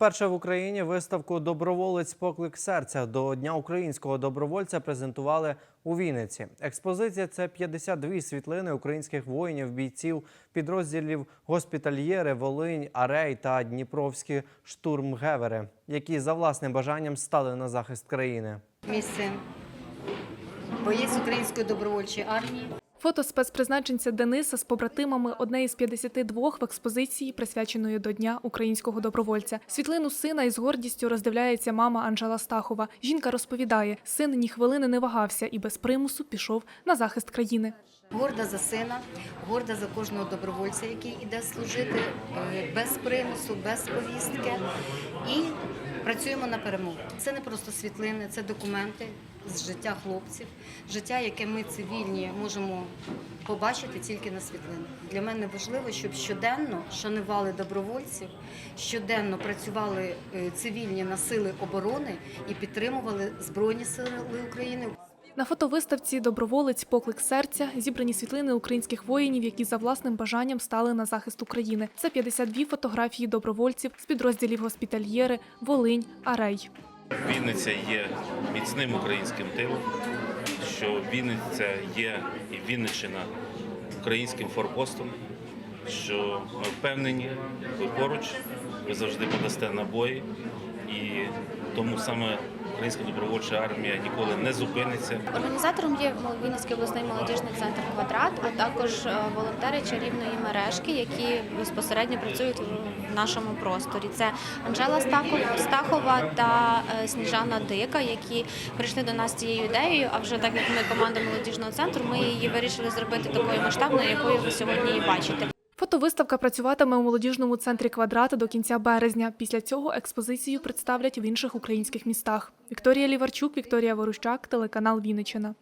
Вперше в Україні виставку Доброволець поклик серця до Дня українського добровольця презентували у Вінниці. Експозиція це 52 світлини українських воїнів, бійців підрозділів госпітальєри, Волинь, Арей та Дніпровські штурмгевери, які за власним бажанням стали на захист країни. Мій син, боєць української добровольчої армії. Фото спецпризначенця Дениса з побратимами одне із 52 в експозиції, присвяченої до Дня українського добровольця. Світлину сина із гордістю роздивляється мама Анжела Стахова. Жінка розповідає, син ні хвилини не вагався і без примусу пішов на захист країни. Горда за сина, горда за кожного добровольця, який іде служити е, без примусу, без повістки. І працюємо на перемогу. Це не просто світлини, це документи з життя хлопців, життя, яке ми цивільні можемо побачити тільки на світлинах. Для мене важливо, щоб щоденно шанували добровольців, щоденно працювали е, цивільні на сили оборони і підтримували Збройні Сили України. На фотовиставці Доброволець поклик серця зібрані світлини українських воїнів, які за власним бажанням стали на захист України. Це 52 фотографії добровольців з підрозділів госпітальєри, Волинь, Арей. Вінниця є міцним українським тилом, що Вінниця є і Вінниччина українським форпостом, що ми впевнені, ви поруч, ви завжди подасте набої, і тому саме українська добровольча армія ніколи не зупиниться. Організатором є Вінницький обласний молодіжний центр Квадрат, а також е, волонтери чарівної мережки, які безпосередньо працюють в нашому просторі. Це Анжела Стахова, та е, Сніжана Дика, які прийшли до нас цією ідеєю. А вже так як ми команда молодіжного центру, ми її вирішили зробити такою масштабною, якою ви сьогодні її бачите. Фотовиставка працюватиме у молодіжному центрі квадрата до кінця березня. Після цього експозицію представлять в інших українських містах. Вікторія Ліварчук, Вікторія Ворущак, телеканал Вінниччина.